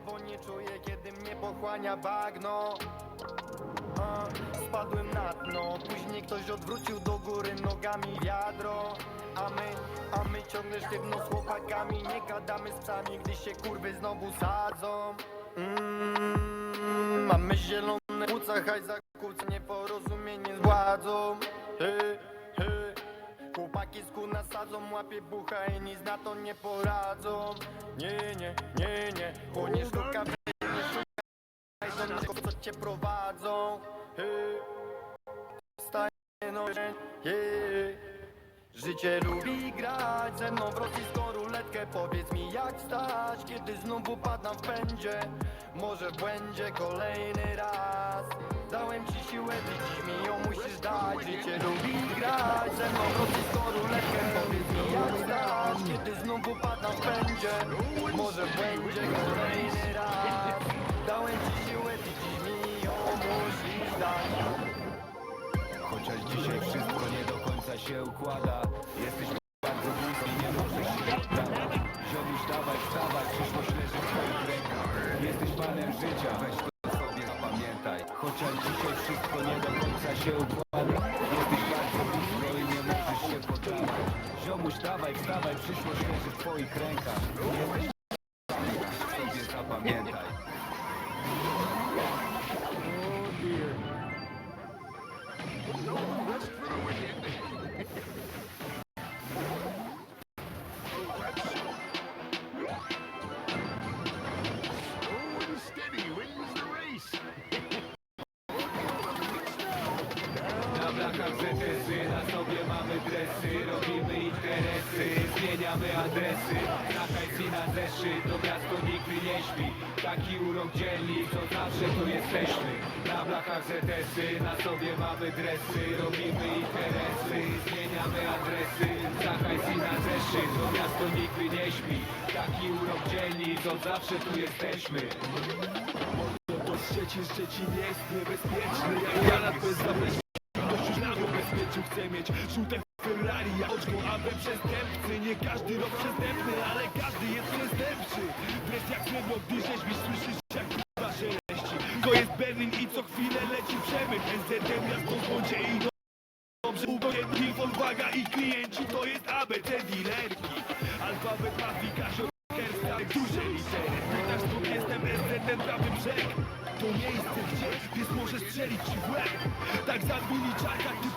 bo nie czuję kiedy mnie pochłania bagno. A, Spadłem na dno, później ktoś odwrócił do góry nogami wiadro. A my, a my ciągle sztywno z chłopakami Nie gadamy z psami, gdy się kurwy znowu sadzą. Mm, Mamy zielone płuca, haj zakłócenie porozumienie z władzą. Hey, hey. Chłopaki z kół nasadzą, łapie bucha i nic na to nie poradzą. Nie, nie, nie, nie, prowadzą. Hey. Staje no. Życie. Lubi grać ze mną w rosyjską ruletkę. Powiedz mi jak stać, kiedy znów upadam w pędzie? Może w kolejny raz. Dałem ci siłę, ty dziś mi ją musisz dać. Życie lubi grać ze mną w rosyjską ruletkę. Powiedz mi jak stać, kiedy znów upadam w pędzie? Może w błędzie kolejny Chociaż dzisiaj wszystko nie do końca się układa. Jesteś bardzo blisko i nie możesz się poddawać Ziomuś dawaj, wstawaj, przyszłość leży w twoich rękach. Jesteś panem życia, weź to sobie zapamiętaj. Chociaż dzisiaj wszystko nie do końca się układa. Jesteś bardzo blisko i nie możesz się poddawać. Ziomuś dawaj, wstawaj, przyszłość leży w twoich rękach. Jesteś sobie zapamiętaj Na blachach ZS-y, na sobie mamy dresy Robimy interesy, zmieniamy adresy. Na hajs i na zeszyt, to miasto nigdy nie śpi Taki urok dzielni, co zawsze tu jesteśmy. Na blachach ZS-y, na sobie mamy dresy. Robimy interesy, zmieniamy adresy. Na hajs i na zeszyt, to miasto nigdy nie śpi. Taki urok dzielni, co zawsze tu jesteśmy. To Szczecin, Szczecin jest niebezpieczny. Jak granat bez zabezpieczenia Ktoś już nam ubezpieczył, chce mieć. Żółte Ferrari oczką aby przestępcy. Nie każdy rok przestępny, ale każdy jest przestępczy. Wreszcie jak słabo, gdy rzeźbisz Słyszysz jak k***a szeleści To jest Berlin i co chwilę leci przemyt. NZD miasto w bądzie i no Dobrze, ubogietni, Volkswaga i klienci to jest ABC dealerki Alfabet mafii, Kazio, Kersta, duże litery. Pytasz skąd jestem ten prawy brzeg. To miejsce, gdzie pies może strzelić ci w łeb. Tak zabili czarka, ty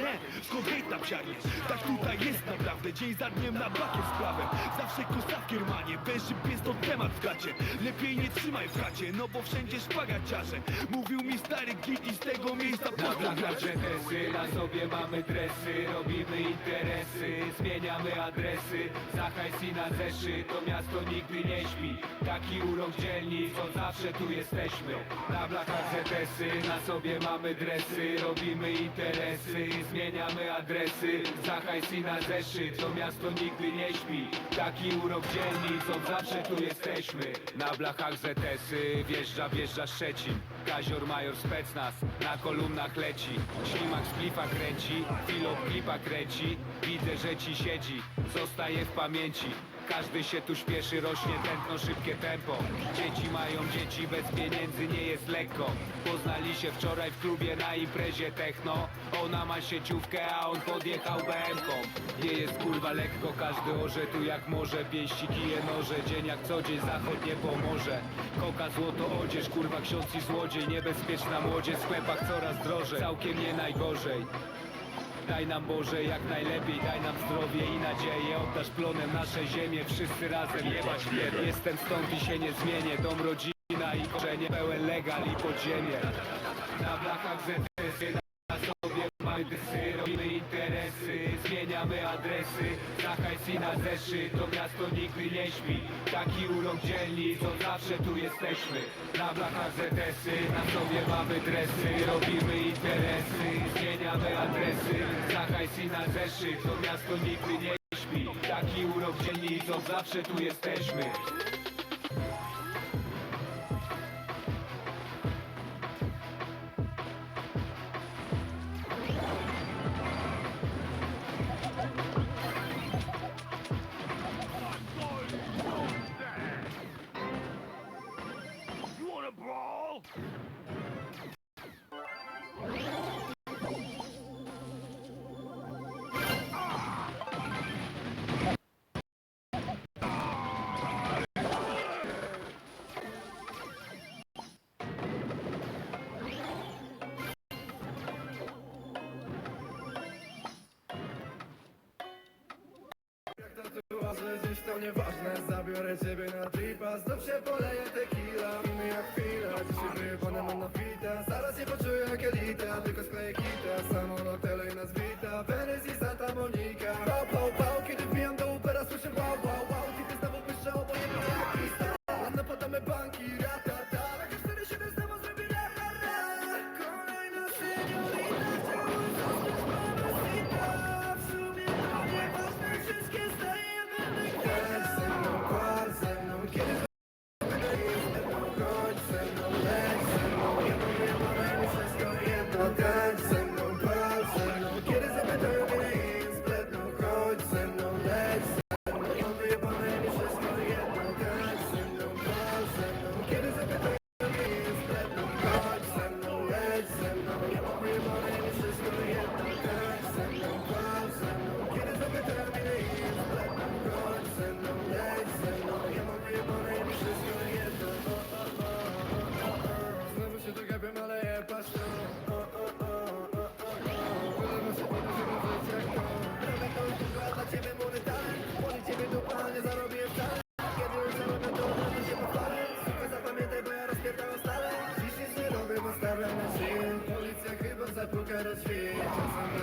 mnie Skąd hejt na psiarnie? Tak tutaj jest naprawdę Dzień za dniem na bakier z prawem. Zawsze kosa w kiermanie Węży pies to temat w gacie Lepiej nie trzymaj w chacie No bo wszędzie szpaga ciarze Mówił mi stary git i z tego miejsca blachach gracze ZS-y, na sobie mamy dresy Robimy interesy, zmieniamy adresy Za hajs i na zeszyt, to miasto nigdy nie śpi. Taki urok dzielni, co zawsze tu jesteśmy. Na blachach ZS-y, na sobie mamy dresy Robimy interesy, zmieniamy adresy. Za i na zeszyt, to miasto nigdy nie śpi. Taki urok dzielni, co zawsze tu jesteśmy. Na blachach ZS-y, wjeżdża, wjeżdża Szczecin. Kazior Major Specnaz, na kolumnach leci. Ślimak z klifa kręci, pilot klipa kręci. Widzę, że ci siedzi, zostaje w pamięci każdy się tu śpieszy, rośnie tętno, szybkie tempo. Dzieci mają dzieci, bez pieniędzy nie jest lekko. Poznali się wczoraj w klubie na imprezie techno. Ona ma sieciówkę, a on podjechał BM-ką Nie jest kurwa lekko, każdy orze tu jak może. Pięści, kije, noże, dzień jak co dzień, zachód nie pomoże. Koka, złoto, odzież, kurwa ksiądz i złodziej. Niebezpieczna młodzież, w sklepach coraz drożej. Całkiem nie najgorzej Daj nam Boże jak najlepiej, daj nam zdrowie i nadzieję. Oddasz plonem nasze ziemię, wszyscy razem jebać wiele Jestem stąd i się nie zmienię, dom, rodzina i korzenie Pełen legal i podziemie. Na blachach sobie mamy Robimy interesy, zmieniamy adresy. Na hajs i na zeszyt, to miasto nigdy nie śpi. Taki urok dzielni, co zawsze tu jesteśmy. Na blachach ZS-y, na sobie mamy dresy. Robimy interesy, zmieniamy adresy. Na hajs i na zeszyt, to miasto nigdy nie śpi. Taki urok dzielni, co zawsze tu jesteśmy dziś to nieważne Zabiorę ciebie na tripa. Znów się poleję tequila Mija chwila. Dzisiaj wyjebane mam na fita Zaraz się poczuję jak elita Tylko skleję kita Samolot LA nas wita. Wenez i Santa Monica. Pał, pał, pał Kiedy wbijam do Ubera Słyszę wow, wow, wow Kiedy znowu jaki star Ładne napadamy banki Thank you.